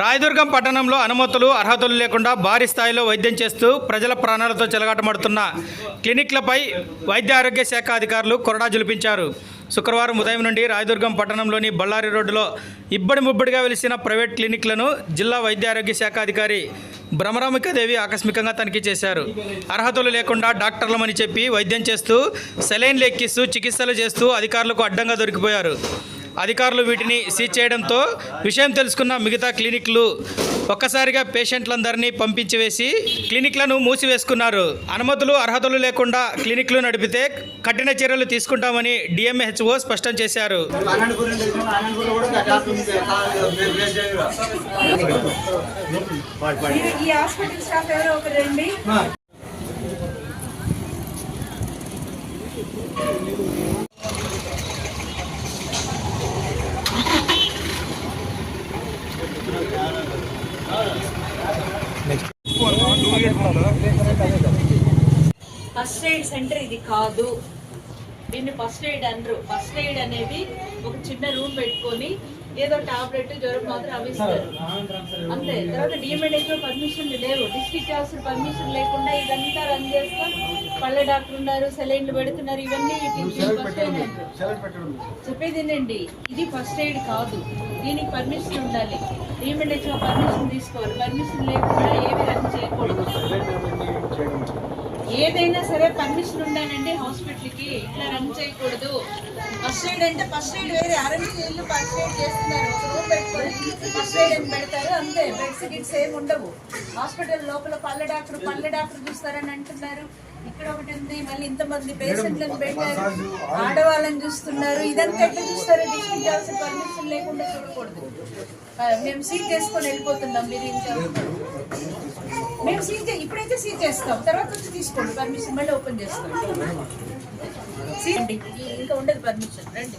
రాయదుర్గం పట్టణంలో అనుమతులు అర్హతలు లేకుండా భారీ స్థాయిలో వైద్యం చేస్తూ ప్రజల ప్రాణాలతో చెలగాటమడుతున్న క్లినిక్లపై వైద్య ఆరోగ్య శాఖ అధికారులు కొరడా జులిపించారు. శుక్రవారం ఉదయం నుండి రాయదుర్గం పట్టణంలోని బళ్ళారి రోడ్డులో ఇబ్బడి ముబ్బడిగా వెలిసిన ప్రైవేట్ క్లినిక్లను జిల్లా వైద్య ఆరోగ్య శాఖ అధికారి భ్రమరామికాదేవి ఆకస్మికంగా తనిఖీ చేశారు. అర్హతలు లేకుండా డాక్టర్లమని చెప్పి వైద్యం చేస్తూ సెలైన్లు ఎక్కిస్తూ చికిత్సలు చేస్తూ అధికారులకు అడ్డంగా దొరికిపోయారు. అధికారులు వీటిని సీజ్ చేయడంతో విషయం తెలుసుకున్న మిగతా క్లినిక్లు ఒక్కసారిగా పేషెంట్లందరినీ పంపించి వేసి క్లినిక్లను మూసివేసుకున్నారు. అనుమతులు అర్హతలు లేకుండా క్లినిక్లు నడిపితే కఠిన చర్యలు తీసుకుంటామని డిఎంహెచ్ఓ స్పష్టం చేశారు. ఈ హాస్పిటల్ స్టాఫ్ ఎవరో ఫస్ట్ ఎయిడ్ సెంటర్ ఇది కాదు. దీన్ని ఫస్ట్ ఎయిడ్ అనరు. ఫస్ట్ ఎయిడ్ అనేది ఒక చిన్న రూమ్ పెట్టుకొని ఏదో టాబ్లెట్ జ్వరం మాత్రం అవి ఇస్తారు అంతే. తర్వాత డిఎంఎడ్ఎస్లో పర్మిషన్ లేవు. డిస్ట్రిక్ట్ ఆఫీసర్ పర్మిషన్ లేకుండా ఇదంతా రన్ చేస్తాం. పళ్ళ డాక్టర్ ఉన్నారు సెలైన్లు పెడుతున్నారు ఇవన్నీ చెప్పేది ఏంటండి? ఇది ఫస్ట్ ఎయిడ్ కాదు. దీనికి పర్మిషన్ ఉండాలి. డిఎంఎడ్ఎస్లో పర్మిషన్ తీసుకోవాలి. పర్మిషన్ లేకుండా ఏవి రన్ చేయకూడదు. ఏదైనా సరే పర్మిషన్ ఉండాలండి హాస్పిటల్కి ఇట్లా రన్ చేయకూడదు. ఫస్ట్ ఎయిడ్ అంటే ఫస్ట్ ఎయిడ్ వేరే. అరవై ఏళ్ళు ఫస్ట్ ఎయిడ్ చేస్తున్నారు. ఒక రూమ్ పెట్టుకొని ఫస్ట్ ఎయిడ్ అని పెడతారు? అంతే. బెడ్స్ గిట్స్ ఏమి ఉండవు. హాస్పిటల్ లోపల పళ్ళ డాక్టర్ పళ్ళ డాక్టర్ చూస్తారని అంటున్నారు. ఇక్కడ ఒకటి ఉంది. మళ్ళీ ఇంతమంది పేషెంట్లను పెట్టారు. ఆడవాళ్ళని చూస్తున్నారు. ఇదంతా ఎట్లా చూస్తారు? డిస్ట్రిక్ట్ ఆఫీసర్ పర్మిషన్ లేకుండా చూడకూడదు. మేము సీట్ చేసుకొని వెళ్ళిపోతున్నాం. మీరు ఇంకా మేము చే- ఇప్పుడైతే సీజ్ చేస్తాం తర్వాత వచ్చి తీసుకోండి. పర్మిషన్ మళ్ళీ ఓపెన్ చేస్తాం. ఇంకా ఉండదు పర్మిషన్ రండి.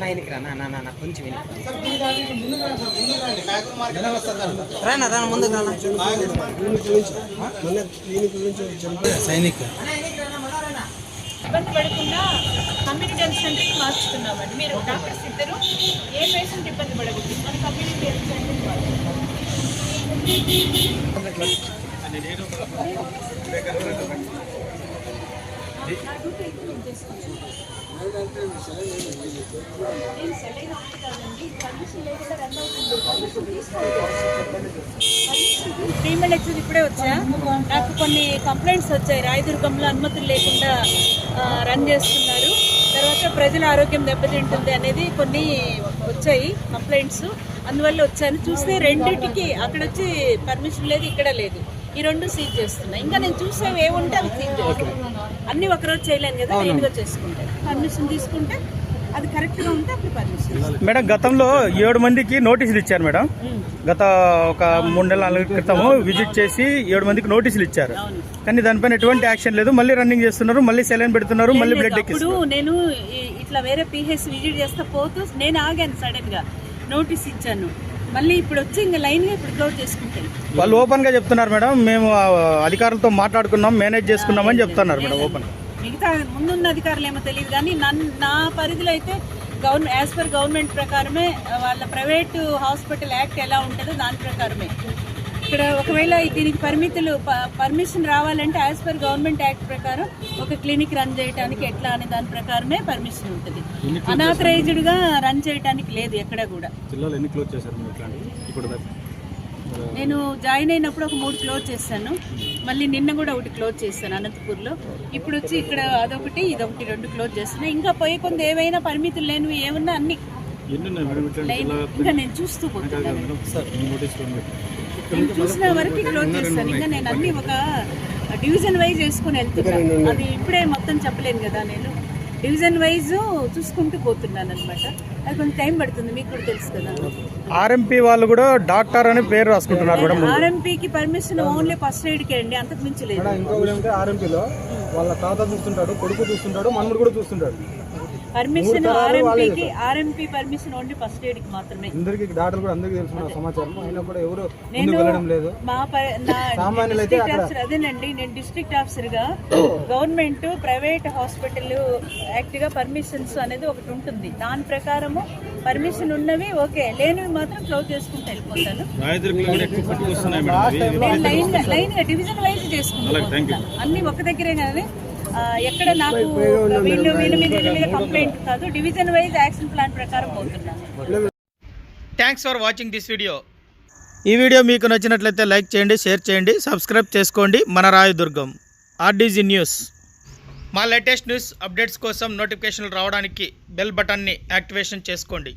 లైన్కి రా నా నా నా కొంచెం వెనక్కి. రానా రానా ముందుకు రానా సైనిక్. ఇబ్బంది పడకుండా కమ్యూనిటీ హెల్త్ సెంటర్కి మార్చుతున్నామండి మీరు డాక్టర్స్ ఇద్దరు ఏ పేషెంట్ ఇబ్బంది పడకూడదు. మన కమ్యూనిటీ హెల్త్ సెంటర్కి మార్చుతున్నాం ఫీమేల్ వచ్చేది ఇప్పుడే వచ్చా? నాకు కొన్ని కంప్లైంట్స్ వచ్చాయి. రాయదుర్గంలో అనుమతులు లేకుండా రన్ చేస్తున్నారు. తర్వాత ప్రజల ఆరోగ్యం దెబ్బతింటుంది అనేది కొన్ని వచ్చాయి కంప్లైంట్స్ అందువల్ల వచ్చాను. చూస్తే రెండింటికి అక్కడ వచ్చి పర్మిషన్ లేదు ఇక్కడ లేదు. ఈ రెండు సీజ్ చేస్తున్నా. ఇంకా నేను చూసేవి ఏముంటే అవి సీజ్ చేస్తాను అన్ని ఒకరోజు చేయలేను కదా నేనుగా చేసుకుంటాను పర్మిషన్ తీసుకుంటే అది కరెక్ట్గా ఉంటే అప్పుడు పర్మిషన్ మేడం గతంలో ఏడు మందికి నోటీసులు ఇచ్చారు మేడం. గత ఒక మూడు నెలల నాలుగు క్రితము విజిట్ చేసి ఏడు మందికి నోటీసులు ఇచ్చారు. కానీ దానిపైన ఎటువంటి యాక్షన్ లేదు. మళ్ళీ రన్నింగ్ చేస్తున్నారు మళ్ళీ సెలైన్ పెడుతున్నారు మళ్ళీ బ్లడ్ ఎక్కిస్తున్నారు. నేను ఇట్లా వేరే పిహెచ్ విజిట్ చేస్తా పోతూ నేను ఆగాను సడన్గా. నోటీస్ ఇచ్చాను. మళ్ళీ ఇప్పుడు వచ్చి ఇంకా లైన్గా ఇప్పుడు క్లోజ్ చేసుకుంటాను వాళ్ళు ఓపెన్గా చెప్తున్నారు మేడం. మేము అధికారులతో మాట్లాడుకున్నాం మేనేజ్ చేసుకున్నామని చెప్తున్నారు మేడం ఓపెన్ మిగతా ముందున్న అధికారులు ఏమో తెలియదు కానీ నన్ను నా పరిధిలో అయితే గవర్నమెంట్ యాజ్ పర్ గవర్నమెంట్ ప్రకారమే వాళ్ళ ప్రైవేట్ హాస్పిటల్ యాక్ట్ ఎలా ఉంటుందో దాని ప్రకారమే. ఇక్కడ ఒకవేళ దీనికి పరిమితులు పర్మిషన్ రావాలంటే యాజ్ పర్ గవర్నమెంట్ యాక్ట్ ప్రకారం ఒక క్లినిక్ రన్ చేయడానికి ఎట్లా అనే దాని ప్రకారమే పర్మిషన్ ఉంటుంది. అనాథరైజ్డ్గా రన్ చేయడానికి లేదు ఎక్కడ కూడా. జిల్లాలో ఎన్ని క్లోజ్ చేశారు మీరు ఇట్లాంటివి ఇప్పుడు నేను జాయిన్ అయినప్పుడు ఒక మూడు క్లోజ్ చేశాను. మళ్ళీ నిన్న కూడా ఒకటి క్లోజ్ చేశాను అనంతపూర్లో. ఇప్పుడు వచ్చి ఇక్కడ అదొకటి ఇదొకటి రెండు క్లోజ్ చేస్తున్నాను ఇంకా పోయే కొంత ఏవైనా పరిమితులు లేనివి ఏమన్నా అన్ని. ఇంకా నేను చూస్తూ పోతున్నాను. నేను చూసిన వరకు క్లోజ్ చేస్తాను. ఇంకా నేను అన్ని ఒక డివిజన్ వైజ్ వేసుకొని వెళ్తున్నాను అది ఇప్పుడే మొత్తం చెప్పలేను కదా నేను. డివిజన్ వైజ్ చూసుకుంటూ పోతున్నాను అనమాట అది కొంచెం టైం పడుతుంది మీకు కూడా తెలుసు కదా. ఆర్ఎంపీ వాళ్ళు కూడా డాక్టర్ అని పేరు రాసుకుంటున్నారు మేడం ఆర్ఎంపీకి పర్మిషన్ ఓన్లీ ఫస్ట్ ఎయిడ్కి అండి అంతకు మించి లేదు. ఆర్ఎంపీలో వాళ్ళ తాత చూస్తుంటాడు కొడుకు చూస్తుంటాడు మనముడు కూడా చూస్తుంటాడు. పర్మిషన్ ఆర్ఎంపీకి ఆర్ఎంపీ పర్మిషన్ ఓన్లీ ఫస్ట్ ఎయిడ్కి మాత్రమే. అందరికి డాక్టర్ కూడా అందరికీ తెలుసుకున్న సమాచారం. అయినా కూడా ఎవరు నేను వెళ్ళడం లేదు. మా ప- నా సామాన్యులు అయితే డిస్ట్రిక్ట్ ఆఫీసర్ అదేనండి నేను డిస్ట్రిక్ట్ ఆఫీసర్గా గవర్నమెంట్ ప్రైవేట్ హాస్పిటల్ యాక్ట్గా పర్మిషన్స్ అనేది ఒకటి ఉంటుంది. దాని ప్రకారము పర్మిషన్ ఉన్నవి ఓకే. లేనివి మాత్రం క్లోజ్ చేసుకుంటూ వెళ్ళిపోతాను. లైన్గా డివిజన్ వైజ్ చేసుకుంటాను అన్ని ఒక దగ్గరే కానీ ఎక్కడ నాకు వీళ్ళు వీళ్ళ మీద వీళ్ళ మీద కంప్లైంట్ కాదు. డివిజన్ వైజ్ యాక్షన్ ప్లాన్ ప్రకారం పోతున్నాను thanks for watching this video ఈ వీడియో మీకు నచ్చినట్లయితే లైక్ చేయండి షేర్ చేయండి సబ్స్క్రైబ్ చేసుకోండి. మన రాయదుర్గం ఆర్డీజీ న్యూస్ మా లేటెస్ట్ న్యూస్ అప్డేట్స్ కోసం నోటిఫికేషన్లు రావడానికి బెల్ బటన్ని యాక్టివేషన్ చేసుకోండి.